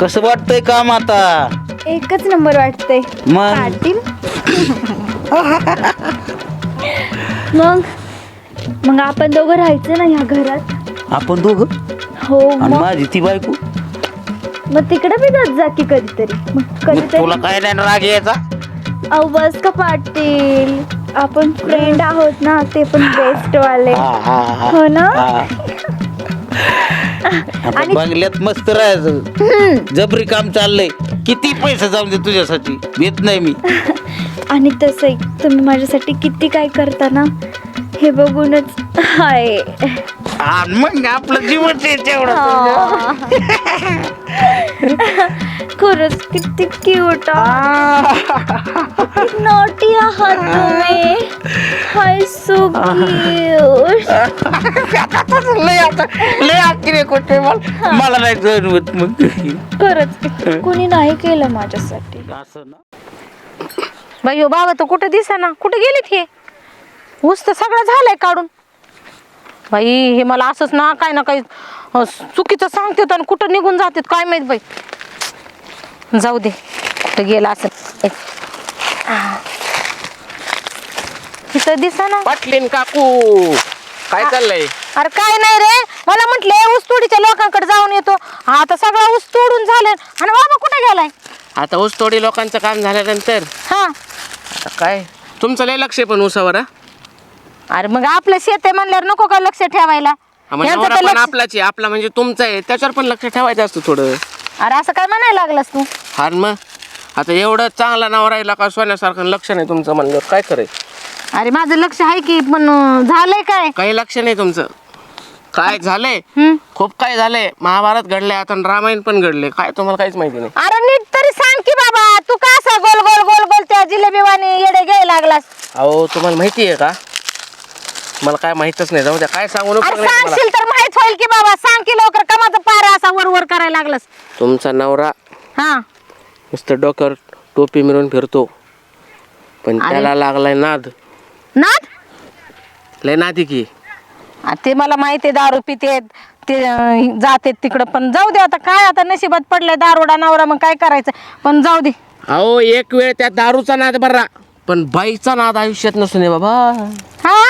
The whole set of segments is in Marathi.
कसं वाटतंय काम आता? एकच नंबर वाटतंय. मग? पाटील. मग? मग आपण दोघं राहायचं ना ह्या घरात? आपण दोघं? हो आणि मग? माझी ती बायको? मग तिकडे बी जात जा की कधीतरी. मग मग तुला कधीतरी काय नाही राग यायचा? अहो बस का पाटील? आपण फ्रेंड आहोत ना ते पण बेस्ट वाले. हा, हा, हा. हो ना? हा. आता आणि- बंगल्यात मस्त राहायचं. जबरी काम चाललंय. किती पैसे जाऊन दे तुझ्यासाठी? येत नाही मी. आणि तसंही तुम्ही माझ्यासाठी किती काय करता ना हे बघूनच हाय. मग आपलं जीवन तेवढं खरंच किती क्यूट नॉटी आहात तुम्ही. हाय सो क्यूट आता लय आखिरे कुठे मला. मला नाही जण होत मग खरंच कोणी नाही केलं माझ्यासाठी. असं ना बाई हो बाबा तर कुठे दिसा ना? कुठे गेलीत हे? ऊस तर सगळं झालंय काढून. बाई हे मला असंच ना काय ना काही अं, चुकीचं सांगतात आणि कुठं निघून जातात काय माहीत बाई. जाऊ दे कुठं गेला असं तिथं दिसा ना. पाटलीन काकू काय चाललंय? अरे काय नाही रे. मला म्हटले ऊस तोडीच्या लोकांकडे जाऊन येतो. आता सगळा ऊस तोडून झालं. आणि बाबा कुठे गेलाय? आता ऊसतोडी लोकांचं काम झाल्यानंतर. हा. आता काय? तुमचं लय लक्ष आहे पण ऊसावर हा? अरे मग आपलं शेत आहे म्हणल्यावर नको का लक्ष ठेवायला? हा, मग यांचं नवरा तर पण लक्ष- आपलाच आहे. आपला म्हणजे तुमचा आहे. त्याच्यावर पण लक्ष ठेवायचं असतं थोडं. अरे असं काय म्हणायला लागलास तू? हार मग. आता एवढं चांगला नवरा राहिला का सोन्यासारखं लक्ष नाही तुमचं म्हणल्यावर काय करे अरे माझं लक्ष आहे की पण अं, झालंय काय? काही लक्ष नाही तुमचं. काय झालंय हम्म? खूप काय झालंय महाभारत घडले आता आणि रामायण पण घडले. काय तुम्हाला काहीच माहिती नाही. अरे नीट तरी सांग की बाबा तू का असं गोल गोल गोल गोल त्या जिलेबीवाने येडे घ्यायला लागलास? अहो तुम्हाला माहिती आहे का? मला काय माहितच नाही. जाऊ द्या काय सांगू नको अरे नाही तुम्हाला. सांगशील तर माहीत होईल की बाबा सांग की लवकर कमाचा पारा असा वर वर करायला लागलास. तुमचा नवरा हा. नुसतं डोक्यावर टोपी मिळून फिरतो. पण अरे. त्याला लागलाय नाद. नाद? लय नादी की. आ, ते मला माहिती आहे दारू पिते ते अं, जाते तिकडं. पण जाऊ दे आता काय आता नशिबात पडलाय दारोडा नवरा मग काय करायचं? पण जाऊ दे. अहो एक वेळ त्या दारूचा नाद बरा पण बाईचा नाद आयुष्यात नसून आहे बाबा. हा?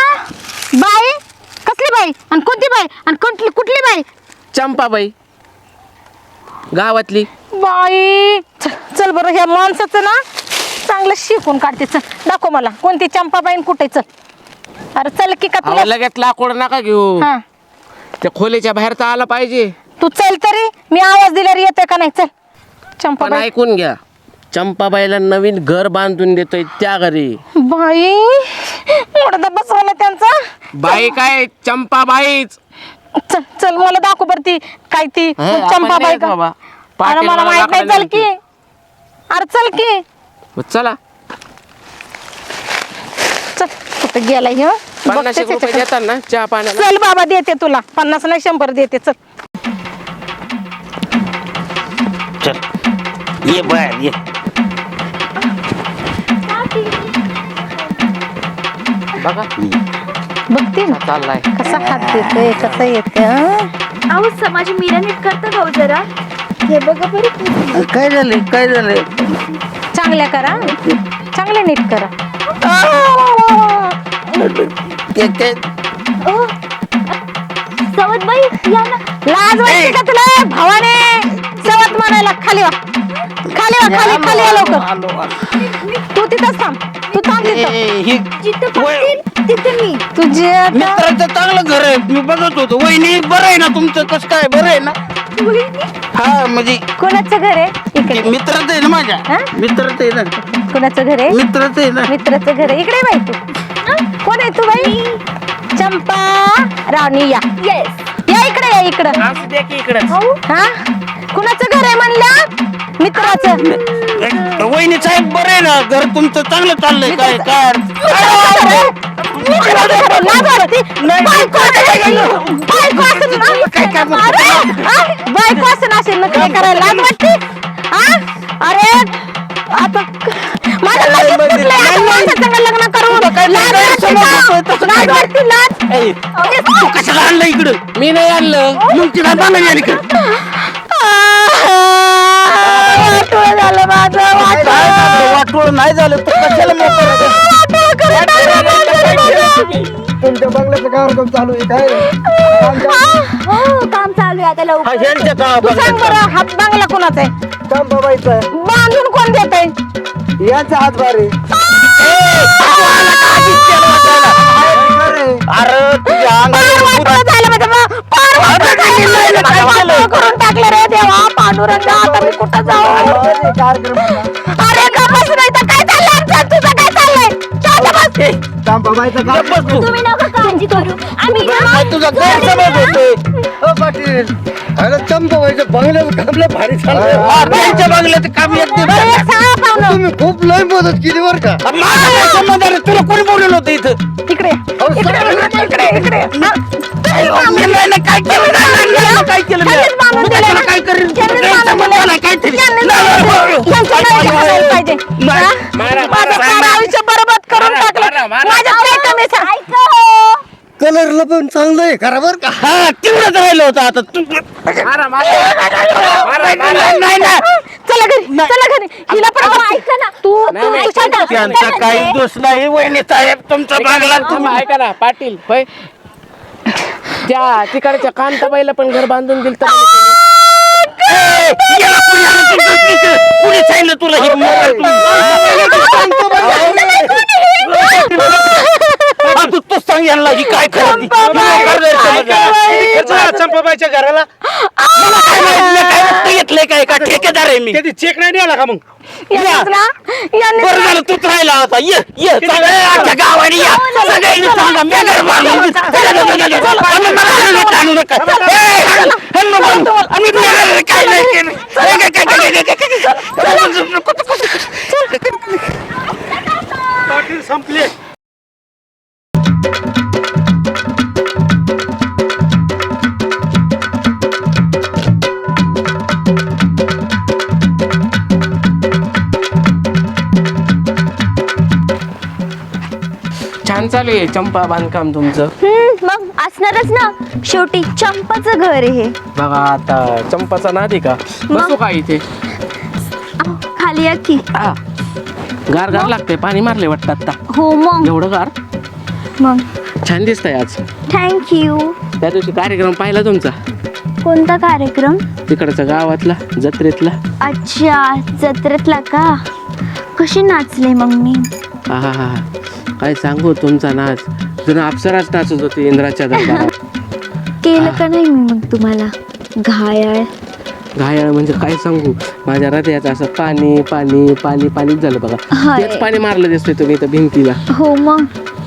बाई? कसली बाई? आणि कोणती बाई? आणि कुठली कुठली बाई? चंपाबाई. गावातली. बाई चल बरं ह्या माणसाचं ना चांगलं शिकून काढते. चल दाखव मला कोणती चंपाबाई आणि कुठे चल. अरे चल की का अहो तुला लगेच लाकूड नका घेऊ. हा. त्या खोलीच्या बाहेर तर आला पाहिजे. तू चल तरी मी आवाज दिल्यावर येते का नाही? चल. पण चंपाबाई ऐकून घ्या चंपाबाईला नवीन घर बांधून देतोय त्या घरी. बाई मोडदा बसवला त्यांचा. बाई काय? चंपाबाईच. चल चल मला दाखव बरं ती. काय ती? हे, आपण चंपाबाई नाही का? बाबा. अरे पाटील मला मला माहीत नाही दाखवायला चल की. अरे चल की. मग चला. कुठं गेला हे पन्नास बघतेच एक रुपये याच्याकडे. देतात ना चहा पाण्याला. चल बाबा देते तुला. पन्नास नाही शंभर देते. चल. चल. ये बाहेर ये. बघा. बघते ना. चाललाय. कसा हात देतोय कसं येते अहो समाज मीरा नीट करता भाऊ जरा? हे बघा बरं. काय झालंय? काय झालंय? चांगल्या करा. चांगल्या नीट करा. ते- ते- ओ. सवत बाई या ना. लाज वाटते का तुला? भावाने सवत म्हणायला खाली वा. खाली वा खाली खाली लवकर. तू तिथंच थांब. ही जिथं वय- पाटील तिथे मी. तुझे आता- मित्राचं चांगलं घर आहे मी बघत होतो. वहिनी बरं आहे ना तुमचं? कसं काय? बरं आहे ना? हा म्हणजे कोणाचं घर आहे? इकडे. मित्रच आहे ना माझ्या? हा? मित्रच आहे ना? कोणाचं घर आहे? मित्रच आहे ना? मित्राचं घर आहे. इकडे बाई तू. हं? कोण आहे तू बाई? चंपा राणी या. येस या इकडे या इकडं. असू द्या की इकडं. हा? कुणाचं घर आहे म्हणलं? मित्राचं. वहिनी साहेब बरं आहे ना? घर तुमचं चांगलं चाललंय काय? काय बायको असं असेल ना काय करायला लाज वाटते हा? अरे आता माझं लगेच फुटलंय, आता माणसासंग लग्न करू लाज वाटते का? लाज वाटते, लाज. ए, तू कशाला आणलं इकडं? मी नाही आणलं. मग तिला गेली का वाटोळं नाही झालं तू कशाला तुमच्या बंगल्याचं कार्यक्रम चालू आहे काय? हो काम चालू आहे आता हा लवकर ह्यांच्या तू सांग गावात बरं हात बांगला कोणाचा आहे? चंपाबाईचा आहे. बांधून कोण देत आहे यांचा हातभार आहे. अरे तुझ्या झालं म्हणजे पार वाटोळं? वाटोळं करून टाकलं रे देवा पांडुरंग आता मी कुठं जाऊ? कार्यक्रम बस. चंपाबाईचा गप्प बस तू. तुम्ही नका काळजी करू आम्ही काय तुझा गैरसमज होतोय हो पाटील अरे चंपाबाईचं बंगल्याचं काम लय भारी हा, त्यांच्या बंगल्याचं काम येत नाही बरं, बरं. एक सांगा पाहुणं. तुम्ही खूप लय मदत केली बर का माझा काय संबंध आहे रे? तुला कोणी बोलवलं होतं इथं इकडे इकडे इकडे इकडे इकडे मी नाही ना काय केलं नाही, नाही, काय केलं नाही. त्यांनीच बांधून मग दिलंय त्याला ना. काय करेल त्यांनीच त्यांचा बांधून संबंध दिलंय. नाही, काहीतरी त्यांनीच नाही, बांधून नाही, दिलंय. नाही. त्यांचं नाव घालायला पाहिजे. नाही. हा? मारा, माझं मारा, सारं आयुष्य बरबाद करून मारा, टाकलं मारा, मारा. माझ्यात काय? ऐका हो. कलरला पण चांगलं आहे खरा बर का हा तेवढंच राहिलं होतं आता तू मारा, मारा. मारा, मारा. नाही नाही नाही. चला घरी चला घरी हिला पण अहो, ऐका ना तू नाही, तू नाही. तू शांत. त्यांचा काही दोष नाही वहिनी साहेब तुमचा तुम्ही ऐका ना पाटील होय त्या तिकडच्या कांताबाईला पण घर बांधून दिलं तर ए, याला कोणी आणलं तुमचं तिथं? कोणी सांगितलं तुला हे मोबाईल हा, तू तू सांग यांना ही काय? चंपाबाईच्या घराला मला काय माहीत नाही, काय रक्त घेतलंय काय का ठेकेदार आहे मी कधी चेक नाही द्याला का मग यांनीच ना यांनीच बरं झालं तूच राहिला होता ये ये सगळे आमच्या गावाने या सगळ्यांनी सांगा मी घर बांधून चला, चला, चला, चला. आम्ही मला हाणून आणू नका. ए. आम्ही काय नाही केलं. काय, काय, काय, काय, काय, काय, काय, आहे चंपा बांधकाम तुमचं. हम्म, मग असणारच ना. शेवटी चंपाचं घर आहे हे. बघा आता चंपाचा नाद का? बसू का इथे? खाली या की. गार गार लागते पाणी मारले वाटतं आता हो मग. एवढं गार? मग? छान दिसतंय आज. थँक्यू त्या दिवशी कार्यक्रम पाहिला तुमचा? कोणता कार्यक्रम? तिकडचा गावातला जत्रेतला. अच्छा जत्रेतला का? कशी नाचले मग मी? हा हा हा. काय सांगू तुमचा नाच? जुनं अप्सराच नाचत होती इंद्राच्या दरबारात. केलं का नाही मी मग तुम्हाला? घायाळ. घायाळ म्हणजे काय सांगू? माझ्या हृदयाचं असं पाणी पाणी पाणी पाणीच झालं बघा. हाय. तेच पाणी मारलं दिसतोय तुम्ही इथं भिंतीला. हो मग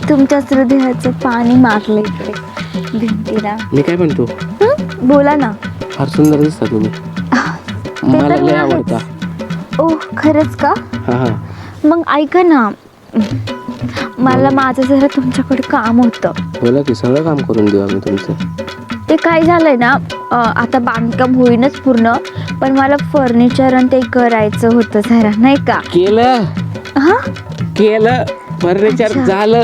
तुमच्याच हृदयाचं पाणी मारलं इकडे भिंतीला. मी काय म्हणतो? हं? बोला ना. फार सुंदर दिसता तुम्ही. मला लय. आवडता. ओ खरंच का? हा हा. मग ऐका ना. मला माझं जरा तुमच्याकडे काम होतं. बोला की सगळं काम करून देऊ आम्ही तुमचं. ते काय झालंय ना अं, आता बांधकाम होईनच पूर्ण पण मला फर्निचर आणि ते करायचं होतं जरा नाही का? केलं? हा? केलं. फर्निचर अच्छा. झालं.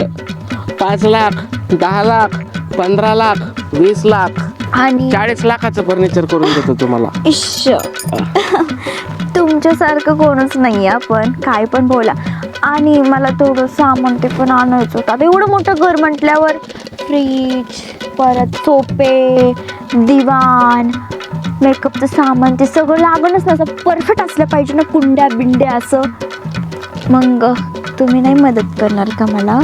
पाच लाख दहा लाख पंधरा लाख वीस लाख. आणि चाळीस लाखाचं फर्निचर करून देतो तुम्हाला. इश्श. तुमच्यासारखं कोणच नाही आपण काय पण बोला. आणि मला थोडं सामान ते पण आणायचं होतं. आता एवढं मोठं घर म्हटल्यावर फ्रीज परत सोपे दिवाण मेकअपचं सामान ते सगळं लागणच ना असं परफेक्ट असलं पाहिजे ना कुंड्या बिंड्या असं. मग तुम्ही नाही मदत करणार का मला?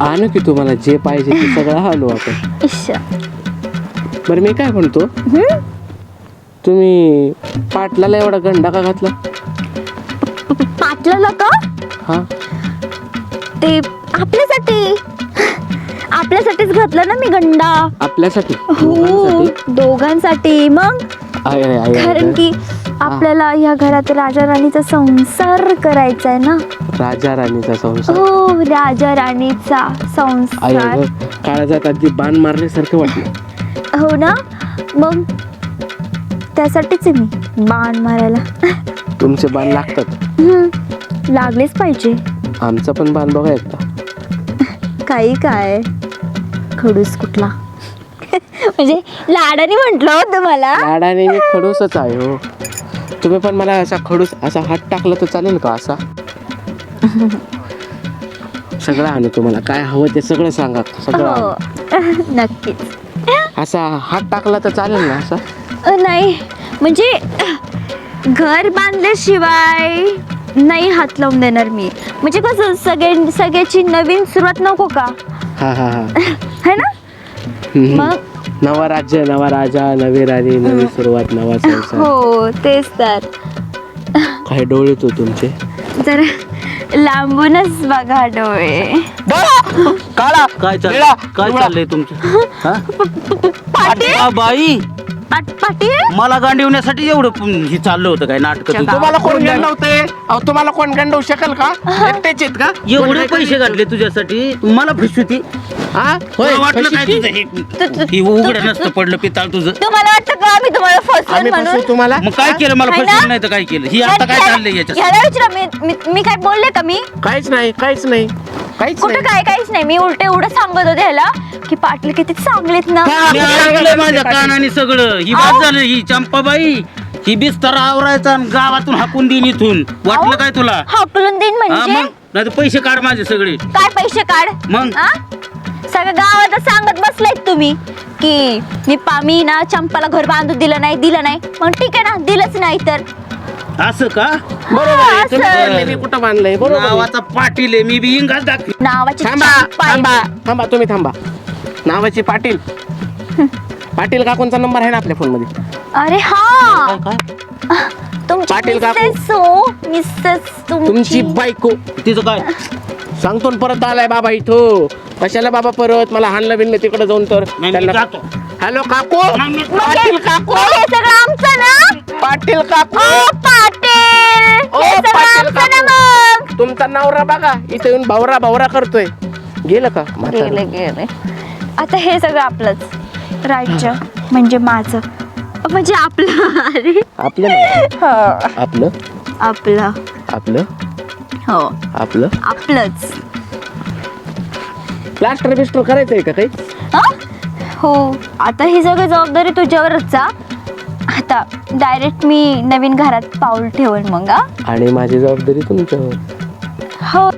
आणू की तुम्हाला जे पाहिजे ते सगळं आणू आपण. इश्श. बरं मी काय म्हणतो? हम्म? तुम्ही पाटलाला एवढा गंडा का घातला? पाटलं का? हा. ते आपल्यासाठी. आपल्यासाठीच घातलं ना मी गंडा. आपल्यासाठी? हो दोघांसाठी? दोघांसाठी. मग? आय, आय, आय, आय, कारण. की आपल्याला या घरात राजा राणीचा संसार करायचा आहे ना? राजा राणीचा संसार? हो राजा राणीचा आय, संसार. ती बाण मारल्यासारखं वाटलं. हो ना? मग? त्यासाठीच आहे मी बाण मारायला. तुमचे बाण लागतात? हम्म, लागलेच पाहिजे. आमचा पण बाण बघा एकदा. काही काय? खडूस कुठला? म्हणजे लाडाने म्हटलं होतं मला. लाडाने मी खडूसच आहे हो. तुम्ही पण मला असा खडूस असा हात टाकला तर चालेल का असा? सगळं आणू तुम्हाला. काय हवं ते सगळं सांगा. सगळं हो. आणू. नक्कीच. असा हात टाकला तर चालेल ना असा? अ, नाही. म्हणजे घर बांधल्याशिवाय नाही हात लावून देणार मी. म्हणजे कसं सगळे सगळ्याची नवीन सुरुवात नको का? हा हा हा. है ना? हम्म. मग? नवा राज्य नवा राजा नवी राणी नवी सुरुवात नवा संसार. हो तेच तर. काय डोळे तो तुमचे? जरा लांबूनच बघा डोळे. काळा काय चाललंय काय. चाललंय तुमचं? हा? पाटील? बाई! पाटील मला गांडिवण्यासाठी एवढं हे चाललं होतं काय नाटक तुम्हाला कोण गंडवते? अहो तुम्हाला कोण गंडवू शकेल का? एकटेच आहेत का? एवढे पैसे घातले तुझ्यासाठी? मला फसवती हा? होय वाटलं काय? तुझं हे- हे उघड नसतं पडलं पिताळ तुझं. तुम्हाला वाटतं का आम्ही तुम्हाला फसवून आम्ही फसवू म्हणून? तुम्हाला? मग काय केलं? मला है ना? नाही तर काय केलं? ही आता काय चाललंय याच्यात? ह्याला विचारा मी मी- मी काय बोलले का मी? काहीच नाही काहीच नाही. काहीच कुठं काय काहीच नाही. मी उलटे एवढं सांगत होते ह्याला की पाटील किती चांगलेत ना. मी ऐकलंय माझ्या कानाने सगळं. ही बात झालं ही चंपाबाई ही बिस्तारा आवरायचा आणि गावातून हाकून देईन इथून. वाटलं काय तुला? हाकलून देईन हा म्हणजे? मग? नाही तर पैसे काढ माझे सगळे. काय पैसे काढ? मग? हा? सगळं गावात सांगत बसलायत तुम्ही की मी पा मी ना चंपाला घर बांधून दिलं नाही दिलं नाही. मग ठीक आहे ना दिलंच नाही तर. असं का? बरोबर आहे. असं. मी कुठं बांधलंय? बरोबर आहे. नावाचा पाटील आहे मी बी इंगाच दाखवी नावाची थांबा चंपा. थांबा थांबा तुम्ही थांबा. नावाची पाटील. पाटील काकूंचा नंबर आहे ना आपल्या फोनमध्ये अरे हा. काय काय तुमची पाटील काकू. मिसेस हो मिसेस तुमची. तुमची बायको. तिचं काय? सांगतो ना परत आलाय बाबा इथं. कशाला बाबा परत? मला हाणलं बिनलं तिकडे जाऊन तर. नाही, मी त्यांना- जातो. हॅलो काकू. पाटील काकू. हे सगळं आमचं ना? पाटील काकू. ओ पाटील. ओ, हे सगळं पाटील आमचं ना काकू. मग. तुमचा नवरा बघा इथे येऊन भावरा भावरा करतोय. गेलं का? म्हातारं? गेले गेले. आता हे सगळं आपलंच. राज्य म्हणजे माझं. म्हणजे आपलं अरे. आपलं नाही. हो. आपलं? आपलं. आपलं? हो. आपलं? आपलंच. प्लास्टर बिस्टर करायचंय का काही? हो. आता ही सगळी जबाबदारी तुझ्यावरच जा. आता डायरेक्ट मी नवीन घरात पाऊल ठेवेन मग हा? आणि माझी जबाबदारी तुमच्यावर. हो.